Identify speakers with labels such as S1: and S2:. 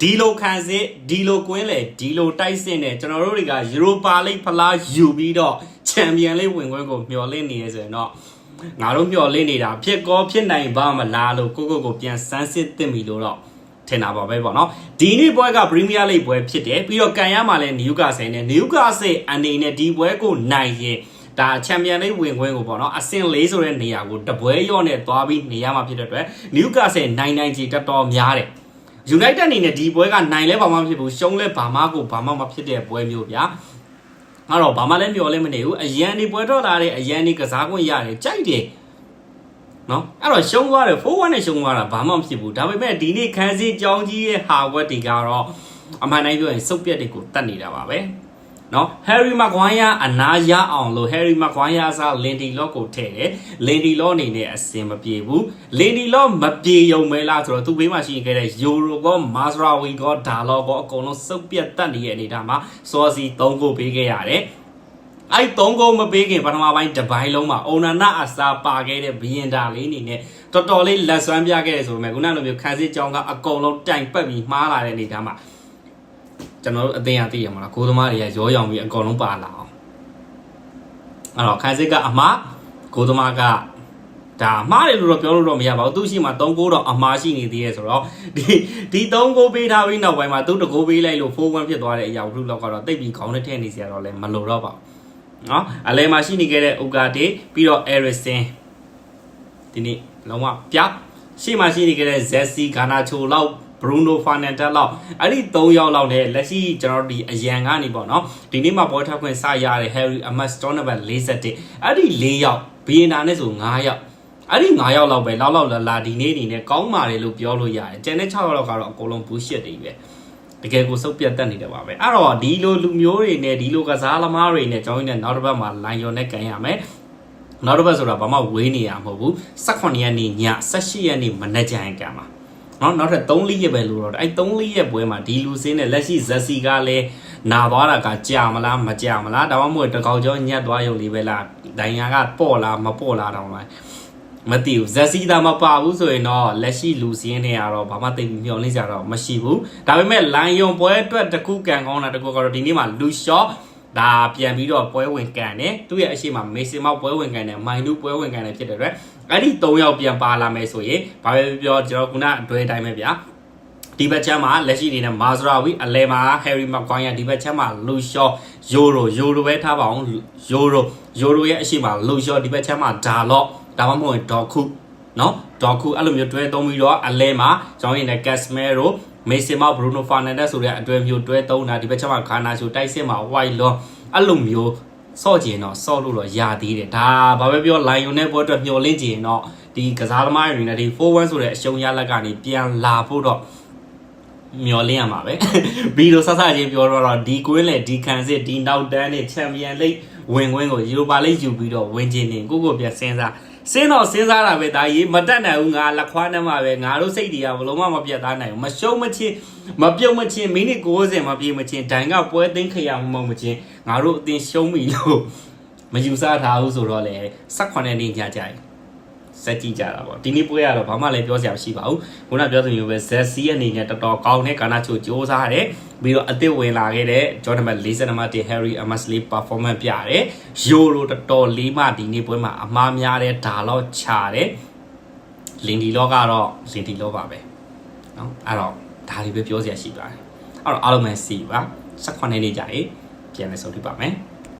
S1: ဒီလိုခံစစ်ဒီလိုကွင်းလေဒီလိုတိုက်စစ်နဲ့ကျွန်တော်တို့တွေကယူရိုပါလိဖလားယူပြီးတော့ချန်ပီယံလိဝင်ခွင့်ကိုမျှော်လင့်နေရဆိုရင်တော့ငါတို့မျှော်လင့်နေတာဖြစ်ကောဖြစ်နိုင်ပါမလားလို့ကိုကိုကိုပြန်စမ်းစစ်သင့်ပြီလို့တော့ထင်တာပါပဲပေါ့နော်ဒီနေ့ပွဲကပရီးမီးယားလိပွဲဖြစ်တယ်ပြီးတော့ကန်ရမှာလဲနယူကာဆယ်နဲ့နယူကာဆယ်အနေနဲ့ဒီပွဲကိုနိုင်ရင်ဒါချန်ပီယံလိဝင်ခွင့်ကိုပေါ့နော်အဆင့်၄ဆိုတဲ့နေရာကိုတပွဲရော့နဲ့သွားပြီးနေရမှာဖြစ်တဲ့အတွက်နယူကာဆယ်နိုင်နိုင်ကြီးတော်တော်များတယ် United အနေနဲ့ဒီပွဲကနိုင်လဲဘာမှမဖြစ်ဘူးရှုံးလဲဘာမှကိုဘာမှမဖြစ်တဲ့ပွဲမျိုးဗျာအဲ့တော့ဘာမှလည်းမျော်လဲမနေဘူးအရန်ဒီပွဲတော့လာတဲ့အရန်ဒီကစားခွင့်ရတယ်ကြိုက်တယ်နော်အဲ့တော့ရှုံးသွားတယ်4-1နဲ့ရှုံးသွားတာဘာမှမဖြစ်ဘူးဒါပေမဲ့ဒီနေ့ခန်းစည်းကြောင်းကြီးရဲ့ဟာဝက်တွေကတော့အမှန်တိုင်းပြောရင်စုပ်ပြက်တွေကိုတတ်နေတာပါပဲ နော် Harry Maguire အနာရအောင်လို့ Harry Maguire စား Lindy Lock ကိုထည့်တယ် Lindy Lock အနေနဲ့အစင်မပြေဘူး Lindy Lock မပြေုံမဲလားဆိုတော့သူ့ဘေးမှာရှိခဲ့တဲ့ Euro ကော Mazraoui ကော Dalot ကောအကုန်လုံးစုပ်ပြတ်တက်နေတဲ့အနေအထားမှာ Sosi 3ခုပေးခဲ့ရတယ်အဲ့သုံးကုန်းမပေးခင်ပထမပိုင်းတစ်ပိုင်းလုံးမှာအုံနာနာအစာပါခဲ့တဲ့ဘီရင်တာလေးအနေနဲ့တော်တော်လေးလက်ဆွမ်းပြခဲ့တယ်ဆိုပေမဲ့ခုနလိုမျိုးခန်းစစ်ကြောင်းကအကုန်လုံးတိုင်ပတ်ပြီးမှားလာတဲ့အနေအထားမှာ ကျွန်တော်တို့အသိအသိရမှာလားကိုသမားတွေကရောရောင်ပြီးအကုန်လုံးပါလာအောင်အဲ့တော့ခန်းစစ်ကအမှားကိုသမားကဒါအမှားတယ်လို့တော့ပြောလို့တော့မရပါဘူးသူရှိမှ3ဂိုးတော့အမှားရှိနေသေးရဲ့ဆိုတော့ဒီဒီ3ဂိုးပေးထားပြီးနောက်ပိုင်းမှာသူတကိုးပေးလိုက်လို့4-1ဖြစ်သွားတဲ့အရာဘုလောက်ကတော့တိတ်ပြီးခေါင်းနဲ့ထည့်နေစရာတော့လည်းမလိုတော့ပါဘူးနော်အလဲမှာရှိနေခဲ့တဲ့ဥကာတေပြီးတော့ Eriksen ဒီနေ့လုံးဝပြရှေ့မှာရှိနေခဲ့တဲ့ Zessi Garnacho လောက် Bruno Fernandes လောက်အဲ့ဒီ၃ယောက်လောက်နဲ့လက်ရှိကျွန်တော်တို့ဒီအရန်ကနေပေါ့နော်ဒီနေ့မှာပွဲထွက်ခွင့်စရတဲ့ Harry Amos Donovan 41အဲ့ဒီ၄ယောက်ဘီယန်နာနဲ့ဆို9ယောက်အဲ့ဒီ9ယောက်လောက်ပဲလောက်လောက်လာလာဒီနေ့အနေနဲ့ကောင်းပါတယ်လို့ပြောလို့ရတယ်ကျန်တဲ့6ယောက်လောက်ကတော့အကုန်လုံး bullshit တွေပဲတကယ်ကိုစုပ်ပြတ်တက်နေတယ်ပါပဲအဲ့တော့ဒီလိုလူမျိုးတွေနဲ့ဒီလိုကစားသမားတွေနဲ့ကျောင်းရင်းနဲ့နောက်တစ်ပတ်မှာလိုင်ယွန်နဲ့ကန်ရမယ်နောက်တစ်ပတ်ဆိုတာဘာမှဝေးနေရမှာမဟုတ်ဘူး18ရက်နေ့ည18ရက်နေ့မနက်ကျရင်ကန်ပါ နော်နောက်ထပ်3လရက်ပဲလို့တော့အဲ့3လရက်ပွဲမှာဒီလူစင်းနဲ့လက်ရှိဇက်စီကလည်းနာသွားတာကကြာမလားမကြာမလားဒါမှမဟုတ်တကောက်ကျောညက်သွားရုံလေးပဲလားဒိုင်ယာကပေါ့လားမပေါ့လားတောင်းလားမသိဘူးဇက်စီသာမပါဘူးဆိုရင်တော့လက်ရှိလူစင်းတွေကတော့ဘာမှသိမျှော်လင့်ကြတော့မရှိဘူးဒါပေမဲ့လိုင်ယွန်ပွဲအတွက်တခုကန်ကောင်းတာတခုကတော့ဒီနေ့မှာလူရှော့ ဒါပြန်ပြီးတော့ပွဲဝင်ကန်တယ်သူ့ရဲ့အရှိမမေစင်မောက်ပွဲဝင်ကန်တယ်မိုင်နူပွဲဝင်ကန်တယ်ဖြစ်တဲ့အတွက်အဲ့ဒီ၃ယောက်ပြန်ပါလာမယ်ဆိုရင်ဘာပဲပြောကျွန်တော်ခုနအတွဲတိုင်းပဲဗျာဒီဘက်ချမ်းမှာလက်ရှိနေတဲ့မာဇရာဝီအလဲမှာဟယ်ရီမကွိုင်းယာဒီဘက်ချမ်းမှာလူရှော့ယိုရိုယိုရိုပဲထားပါအောင်ယိုရိုယိုရိုရဲ့အရှိမလူရှော့ဒီဘက်ချမ်းမှာဒါလော့ဒါမှမဟုတ်ဒေါ်ခု နော်ဒေါ်ခုအဲ့လိုမျိုးတွဲသုံးပြီးတော့အလဲမှာကျွန်တော်ရင်းနဲ့ကက်စမဲရိုမေဆီမောက်ဘရူနိုဖာနန်ဒက်ဆိုတဲ့အတွဲမျိုးတွဲသုံးတာဒီဘက်ချမ်းမှာခါနာချိုတိုက်စစ်မှာဝိုင်လွန်အဲ့လိုမျိုးစော့ကြရင်တော့စော့လို့တော့ရသေးတယ်ဒါဘာပဲပြောလိုင်ယွန်နဲ့ပွဲအတွက်မျှော်လင့်ကြရင်တော့ဒီကစားသမားတွေနဲ့ဒီ4-1ဆိုတဲ့အရှုံးရလက်ကနေပြန်လာဖို့တော့မျော်လင့်ရမှာပဲဘီလိုဆဆချင်းပြောတော့ဒီကွင်းလေဒီခံစစ်ဒီနောက်တန်းနဲ့ချန်ပီယံလိပ်ဝင်ခွင်းကိုယူပါလိပ်ယူပြီးတော့ဝင်ချင်နေကိုကိုပြန်စဉ်းစား စင်းတော့စဉ်းစားတာပဲဒါရေးမတက်နိုင်ဘူးငါလက်ခွားနှမ်းမှာပဲငါတို့စိတ်တွေကဘလုံးမမပြတ်သားနိုင်ဘူးမရှုံးမချင်းမပြုတ်မချင်းမိနစ်90မပြေမချင်းဒိုင်ကပွဲသိမ်းခရမမုံမချင်းငါတို့အတင်းရှုံးပြီလို့မယူဆထားဘူးဆိုတော့လေ18နှစ်ညကြိုင် စက်ကြည့်ကြတာပေါ့ဒီနေ့ပွဲကတော့ဘာမှလည်းပြောစရာမရှိပါဘူးခုနပြောသလိုမျိုးပဲဇက်စီအနေနဲ့တော်တော်ကောင်းတဲ့ကာနာချိုစ조사တယ်ပြီးတော့အသစ်ဝင်လာခဲ့တဲ့ဂျော်ဒန်မတ်40နံပါတ်1 Harry Amasley performance ပြတယ်ယိုရိုတော်တော်လေးမှဒီနေ့ပွဲမှာအမားများတဲ့ဒါတော့ခြာတယ်လင်ဒီလောကတော့လင်ဒီလောပါပဲเนาะအဲ့တော့ဒါလေးပဲပြောစရာရှိပါတယ်အဲ့တော့အားလုံးပဲစီပါ18နှစ်နေကြရင်ပြန်လဲဆုံးပြပါမယ်